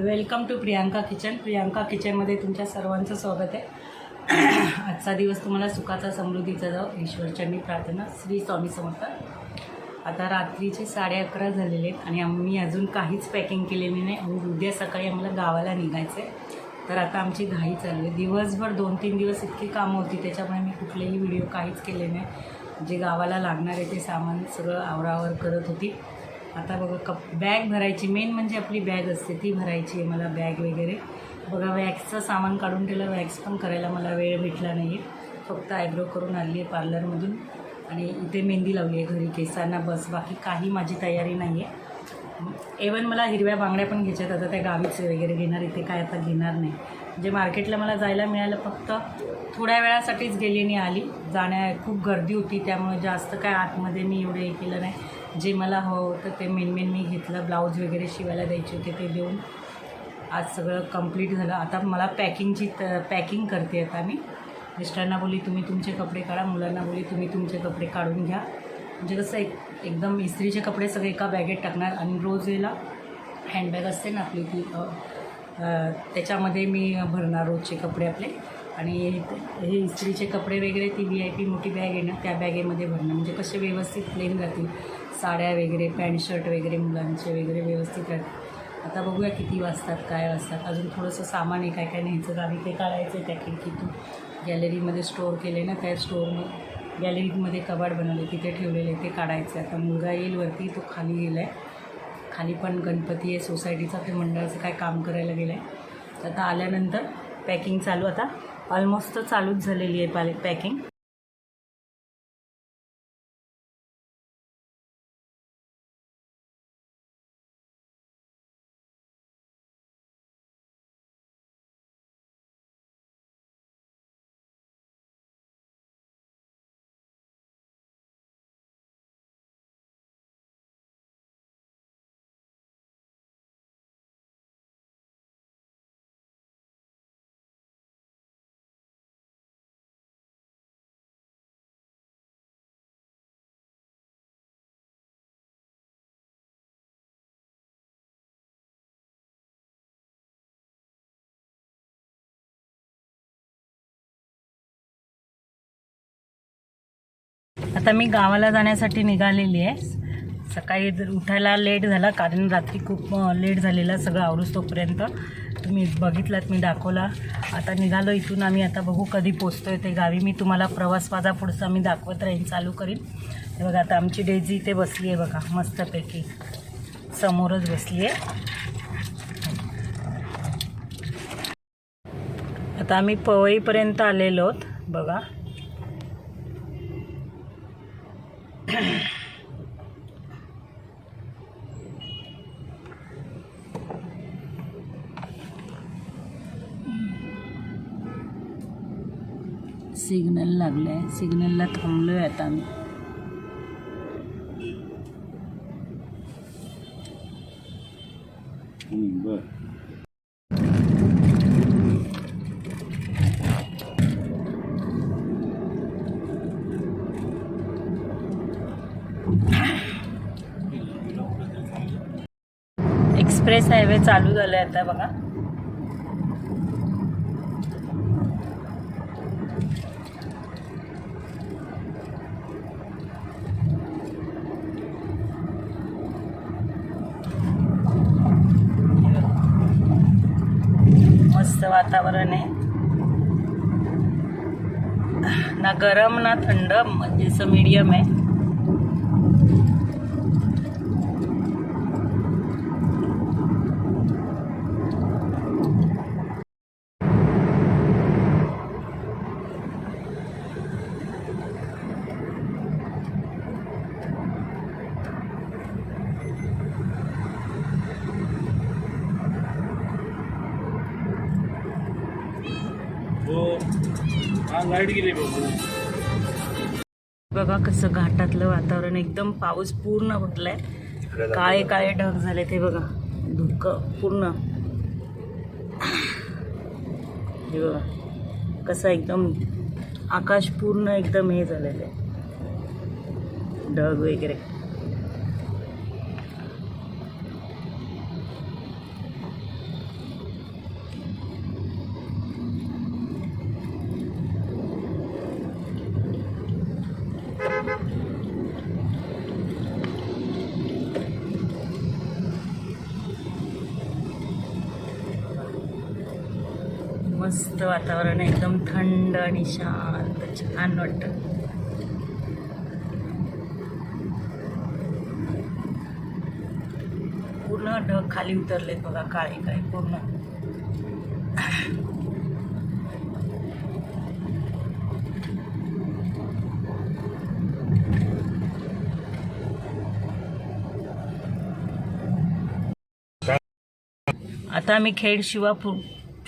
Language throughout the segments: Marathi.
Welcome to Priyanka kitchen. Priyanka किचनमध्ये तुमच्या सर्वांचं स्वागत आहे. आजचा दिवस तुम्हाला सुखाचा समृद्धीचा जाऊ ईश्वरचरणी प्रार्थना श्री स्वामी समर्थ. आता रात्रीचे साडे अकरा झालेले आहेत आणि आम्ही अजून काहीच पॅकिंग केलेली नाही. आणि उद्या सकाळी आम्हाला गावाला निघायचं आहे तर आता आमची घाई चालू आहे. दिवसभर दोन तीन दिवस इतकी कामं होती त्याच्यामुळे मी कुठलेही व्हिडिओ काहीच केले नाही. जे गावाला लागणार आहे ते सामान सगळं आवरावर करत होती. आता बघा कप बॅग भरायची मेन म्हणजे आपली बॅग असते ती भरायची आहे मला बॅग वगैरे. बघा वॅक्सचं सामान काढून ठेवलं वॅक्स पण करायला मला वेळ भेटला नाही आहे फक्त आयब्रो करून आली आहे पार्लरमधून आणि इथे मेहंदी लावली आहे घरी केसांना बस बाकी काही माझी तयारी नाही आहे एवन मला हिरव्या बांगड्या पण घ्यायच्यात आता त्या गावीचे वगैरे घेणार इथे काय आता घेणार नाही. म्हणजे मार्केटला मला जायला मिळालं फक्त थोड्या वेळासाठीच गेली आणि आली. जाण्या खूप गर्दी होती त्यामुळे जास्त काय आतमध्ये मी एवढं हे केलं नाही. जे मला हवं होतं ते मेन मेन मी घेतलं. ब्लाऊज वगैरे शिवायला द्यायचे होते ते देऊन. आज सगळं कंप्लीट झालं. आता मला पॅकिंगची त पॅकिंग करते आता मी. मिस्टरांना बोली तुम्ही तुमचे कपडे काढा. मुलांना बोली तुम्ही तुमचे कपडे काढून घ्या. म्हणजे कसं एक एकदम इस्त्रीचे कपडे सगळे एका बॅगेत टाकणार. आणि रोज वेळेला हँडबॅग असते ना आपली ती त्याच्यामध्ये मी भरणार रोजचे कपडे आपले. आणि हे इस्त्रीचे कपडे वगैरे ती व्ही आय पी मोठी बॅग आहे ना त्या बॅगेमध्ये भरणं. म्हणजे कसे व्यवस्थित प्लेन राहतील साड्या वगैरे पॅन्ट शर्ट वगैरे मुलांचे वगैरे व्यवस्थित राहतील. आता बघूया किती वाजतात काय वाजतात. अजून थोडंसं सामान आहे काय काय न्यायचं गावी ते काढायचं आहे त्या खिडकीतून. गॅलरीमध्ये स्टोअर केले ना त्या स्टोअरमध्ये गॅलरीमध्ये कबाड बनवले तिथे ठेवलेले ते काढायचे आता मुलगा येईल वरती तो खाली गेला आहे खाली पण गणपती आहे सोसायटीचा ते मंडळाचं काय काम करायला गेलं आहे तर आता आल्यानंतर पॅकिंग चालू. आता ऑलमोस्ट चालूच झालेली आहे पाले पॅकिंग आता मी गावाला जाण्यासाठी निघालेली आहे. सकाळी जर उठायला लेट झाला कारण रात्री खूप लेट झालेला सगळं आवरूस तोपर्यंत. तुम्ही बघितलात मी दाखवला. आता निघालो इथून आम्ही आता बघू कधी पोचतो आहे ते गावी. मी तुम्हाला प्रवास माझा पुढचा मी दाखवत राहीन चालू करीन. हे बघा आता आमची डेजी इथे बसली आहे बघा मस्तपैकी. समोरच बसली आहे आता आम्ही पवईपर्यंत आलेलो आहोत बघा. सिग्नल लागलं आहे सिग्नलला थांबलो आहे आता आम्ही एक्सप्रेस हायवे चालू झालं आहे आता बघा. मस्त वातावरण आहे. ना गरम ना थंड म्हणजे असं मीडियम आहे. लाइट गेली बघा. कसं घाटातलं वातावरण एकदम पाऊस पूर्ण भरलाय काळे काळे ढग झाले ते बघा. धुक पूर्ण. हे बघा. कसं एकदम आकाश पूर्ण एकदम हे झालेलं आहे. ढग वगैरे. मस्त वातावरण एकदम थंड आणि शांत छान वाटतं. पूर्ण ढग खाली उतरलेत बघा काळे काय पूर्ण. आता आम्ही खेड शिवापूर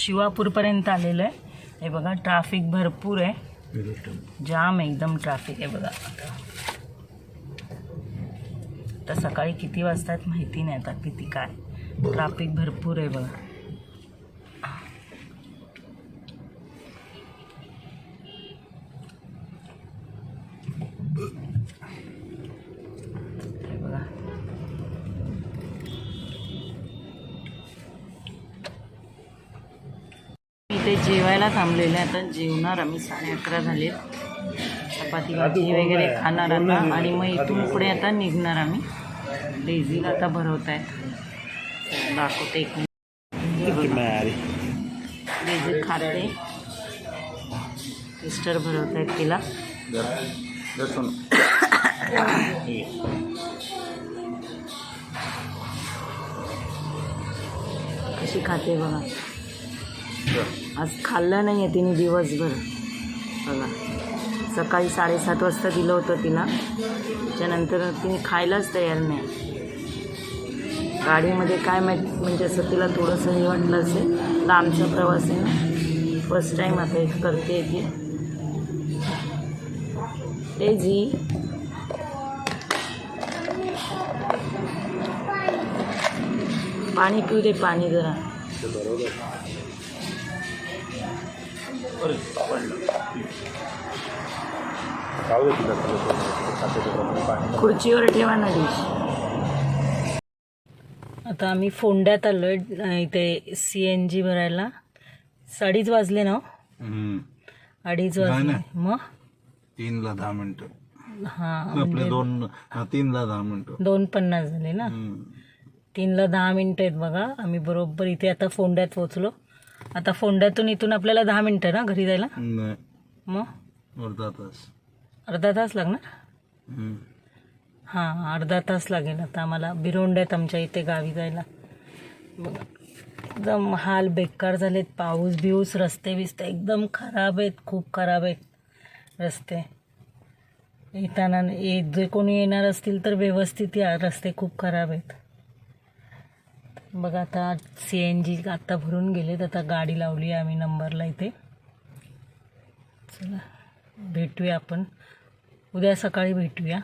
शिवापूरपर्यंत आलेलं आहे. हे बघा ट्राफिक भरपूर आहे. जाम आहे एकदम ट्राफिक आहे बघा. आता आता सकाळी किती वाजतात माहिती नाही आता किती काय. ट्राफिक भरपूर आहे बघा हे बघा इथे जेवायला थांबलेले आहे. आता जेवणार आम्ही. साडे अकरा झाले चपाती भाजी वगैरे खाणार आता. आणि मग इथून पुढे आता निघणार आम्ही. डेझीला आता भरवत आहेत दाखवते एक डेझी खाते. सिस्टर भरवत आहेत तिला. कशी खाते बघा. आज खाल्लं नाही आहे तिने दिवसभर. बघा. सकाळी साडेसात वाजता दिलं होतं तिला त्याच्यानंतर तिने खायलाच तयार नाही. गाडीमध्ये काय माहीत म्हणजे असं तिला थोडंसं हे वाटलं असेल. लांबचा प्रवास आहे ना फर्स्ट टाईम आता एक करते ती. ते जी पाणी पिऊ दे पाणी जरा. खुर्चीवर ठेवा ना डिश आता आम्ही फोंड्यात आलो आहे इथे सी एन जी भरायला. साडीच वाजले ना हो? अडीच वाजले. मग? तीनला दहा मिनिटं. हां आपले म्हणजे दोन हा, तीनला दहा मिनिटं. दोन पन्नास झाले ना? हम्म. तीनला दहा मिनटं आहेत बघा. आम्ही बरोबर इथे आता फोंड्यात पोचलो आता फोंड्यातून इथून आपल्याला दहा मिनटं ना घरी जायला? नाही. मग? अर्धा तास. अर्धा तास लागणार? हम्म. हां अर्धा तास लागेल आता आम्हाला. बिरोंड्यात आमच्या इथे गावी जायला. बघा. एकदम हाल बेकार झालेत. पाऊस बिऊस रस्ते बिस्ते एकदम खराब आहेत. खूप खराब आहेत रस्ते. येताना ये जे कोणी येणार असतील तर व्यवस्थित या. रस्ते खूप खराब आहेत. बघा आता सी एन जी आत्ता भरून गेलेत. आता गाडी लावली आहे आम्ही नंबरला इथे. चला भेटूया आपण. उद्या सकाळी भेटूया.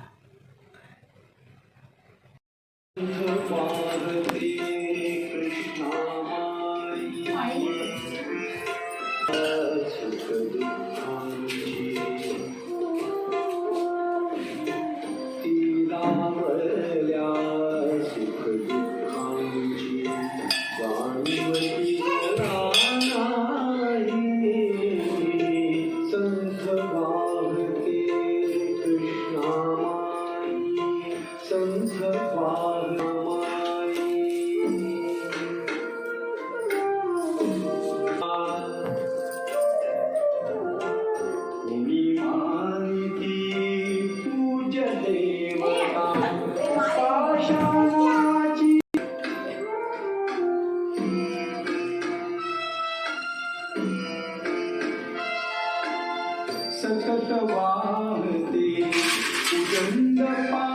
Yeah.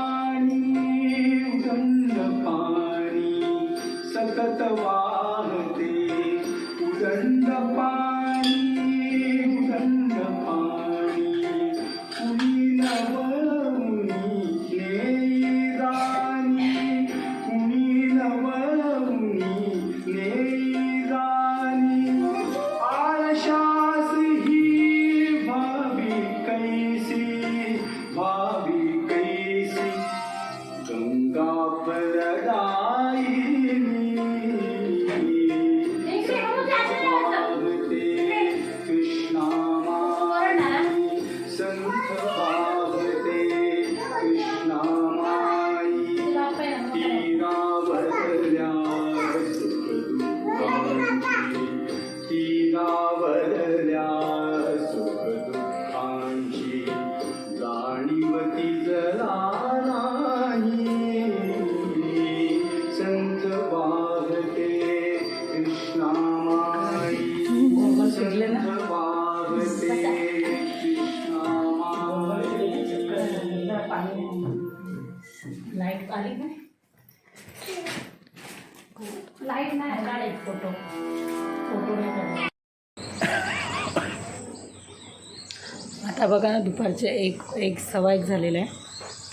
आता बघा ना दुपारचे एक एक सवा एक झालेलं आहे.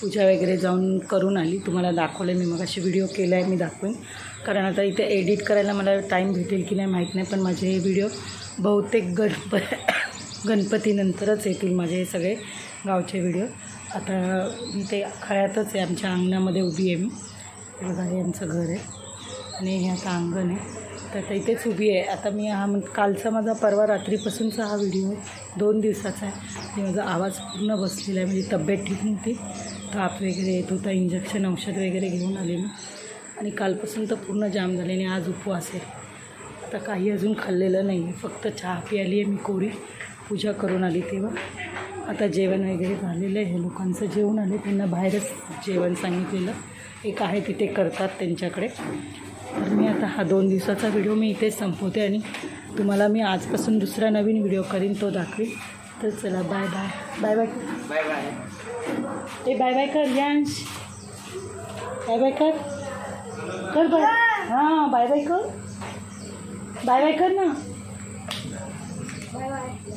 पूजा वगैरे जाऊन करून आली. तुम्हाला दाखवलं मी मग अशी व्हिडिओ केला आहे मी दाखवेन. कारण आता इथे एडिट करायला मला टाईम भेटेल की नाही माहीत नाही पण माझे हे व्हिडिओ बहुतेक गणप गणपतीनंतरच येतील माझे हे सगळे गावचे व्हिडिओ आता मी ते खळ्यातच आहे आमच्या अंगणामध्ये उभी आहे मी. बघा हे आमचं घर आहे. आणि हे आता अंगण आहे. तर आता इथेच उभी आहे. आता मी हा म्हण कालचा माझा परवा रात्रीपासूनचा हा व्हिडिओ दोन दिवसाचा आहे. म्हणजे माझा आवाज पूर्ण बसलेला आहे. म्हणजे तब्येत ठीक नव्हती. ताप वगैरे येत होता इंजेक्शन औषध वगैरे घेऊन आले मी. आणि कालपासून तर पूर्ण जाम झाले आणि आज उपवास आहे. आता काही अजून खाल्लेलं नाही. आहे फक्त चहा प्याली आहे मी कोरी. पूजा करून आली तेव्हा. आता जेवण वगैरे झालेलं आहे. हे लोकांचं जेवण आले त्यांना बाहेरच जेवण सांगितलेलं. एक आहे तिथे करतात त्यांच्याकडे. मी आता हा दोन दिवसाचा व्हिडिओ मी इथेच संपवते आणि तुम्हाला मी आजपासून दुसरा नवीन व्हिडिओ करीन तो दाखवेन. तर चला bye bye bye bye bye bye ए बाय बाय कर यांश. बाय बाय कर. कर बाय हां बाय बाय कर. बाय बाय कर ना. Bye bye